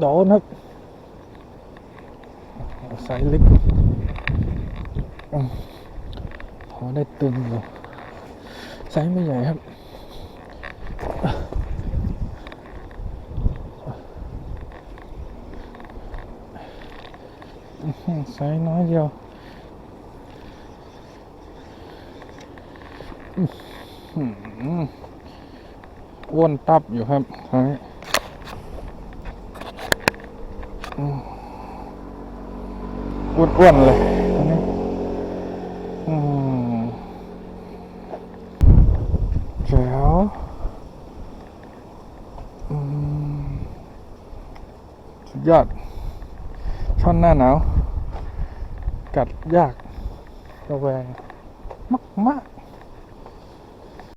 โดนครับส์เล็กพอได้ตึงอยู่ไซส์ไม่ใหญ่ครับแส์น้อยเดียวอื้อหืออ้วนตับอยู่ครับไซส์ อืมอ้วนๆเลยอันนี้อืมแจ๋วอืมสุดยอด ช่อนหน้าหนาว กัดยากระแวงมากมาก